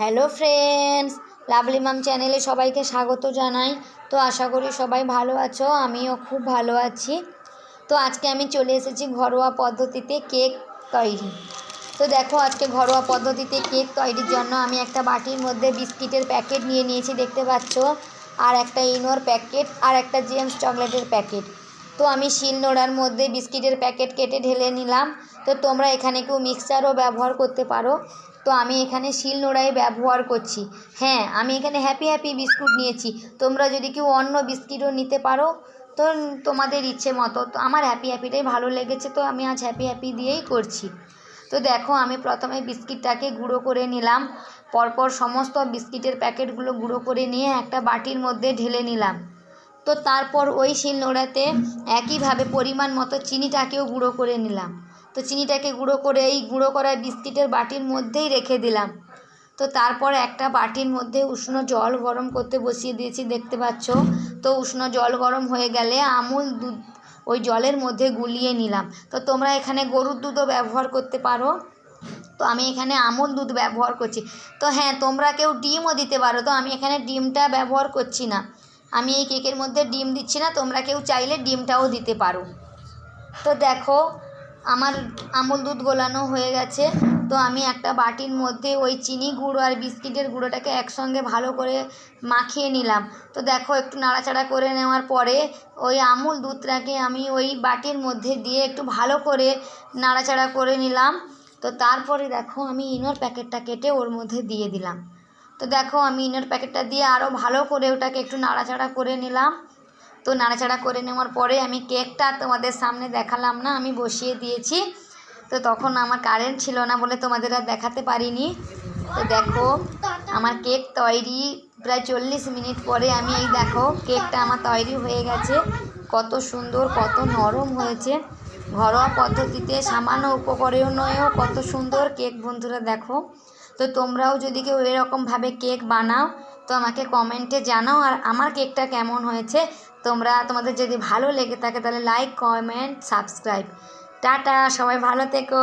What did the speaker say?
Hello friends lovely মাম চ্যানেলে সবাইকে স্বাগত জানাই। তো আশা করি সবাই ভালো আছো, আমিও খুব ভালো আছি। তো আজকে আমি চলে এসেছি ঘরোয়া পদ্ধতিতে কেক তৈরি। তো দেখো, আজকে ঘরোয়া পদ্ধতিতে কেক তৈরির জন্য আমি একটা বাটির মধ্যে বিস্কিটের প্যাকেট নিয়ে নিয়েছি, দেখতে পাচ্ছ। আর একটা ইনোর প্যাকেট, আর একটা জেমস চকলেটের প্যাকেট। তো আমি শিল নোড়ার মধ্যে বিস্কিটের প্যাকেট কেটে ঢেলে নিলাম। তো তোমরা এখানে কেউ মিক্সচারও ব্যবহার করতে পারো। তো আমি এখানে শিল নোড়াই ব্যবহার করছি। হ্যাঁ আমি এখানে হ্যাপি হ্যাপি বিস্কুট নিয়েছি। তোমরা যদি কেউ অন্য বিস্কিটও নিতে পারো, তো তোমাদের ইচ্ছে মতো। তো আমার হ্যাপি হ্যাপিটাই ভালো লেগেছে, তো আমি আজ হ্যাপি হ্যাপি দিয়েই করছি। তো দেখো, আমি প্রথমে বিস্কিটটাকে গুঁড়ো করে নিলাম। পরপর সমস্ত বিস্কিটের প্যাকেটগুলো গুঁড়ো করে নিয়ে একটা বাটির মধ্যে ঢেলে নিলাম। তো তারপর ওই শিল নোড়াতে একইভাবে পরিমাণ মতো চিনিটাকেও গুঁড়ো করে নিলাম। তো চিনিটাকে গুঁড়ো করে, এই গুঁড়ো করা বিস্কিটের বাটির মধ্যেই রেখে দিলাম। তো তারপর একটা বাটির মধ্যে উষ্ণ জল গরম করতে বসিয়ে দিয়েছি, দেখতে পাচ্ছ? তো উষ্ণ জল গরম হয়ে গেলে আমুল দুধ ওই জলের মধ্যে গুলিয়ে নিলাম। তো তোমরা এখানে গরুর দুধও ব্যবহার করতে পারো। তো আমি এখানে আমুল দুধ ব্যবহার করছি। তো হ্যাঁ তোমরা কেউ ডিমও দিতে পারো। তো আমি এখানে ডিমটা ব্যবহার করছি না। আমি এই কেকের মধ্যে ডিম দিচ্ছি না, তোমরা কেউ চাইলে ডিমটাও দিতে পারো। তো দেখো, আমার আমুল দুধ গোলানো হয়ে গেছে। তো আমি একটা বাটির মধ্যে ওই চিনি গুঁড়ো আর বিস্কিটের গুঁড়োটাকে একসঙ্গে ভালো করে মাখিয়ে নিলাম। তো দেখো, একটু নাড়াচাড়া করে নেওয়ার পরে ওই আমুল দুধটাকে আমি ওই বাটির মধ্যে দিয়ে একটু ভালো করে নাড়াচাড়া করে নিলাম। তো তারপরে দেখো, আমি ইনোর প্যাকেটটা কেটে ওর মধ্যে দিয়ে দিলাম। তো দেখো আমি ইনোর প্যাকেটটা দিয়ে আরও ভালো করে ওটাকে একটু নাড়াচাড়া করে নিলাম। তো নাড়াচাড়া করে নেওয়ার পরে আমি কেকটা তোমাদের সামনে দেখালাম না, আমি বসিয়ে দিয়েছি। তো তখন আমার কারেন্ট ছিল না বলে তোমাদের আর দেখাতে পারিনি। তো দেখো, আমার কেক তৈরি প্রায় চল্লিশ মিনিট পরে আমি এই দেখো কেকটা আমার তৈরি হয়ে গেছে। কত সুন্দর, কত নরম হয়েছে। ঘরোয়া পদ্ধতিতে সামান্য উপকরণেও কত সুন্দর কেক বন্ধুরা দেখো। তো তোমরাও যদি কেউ এরকমভাবে কেক বানাও, তো আমাকে কমেন্টে জানাও আর আমার কেকটা কেমন হয়েছে। তোমরা, তোমাদের যদি ভালো লেগে থাকে তাহলে লাইক কমেন্ট সাবস্ক্রাইব টাটা, সবাই ভালো থেকো।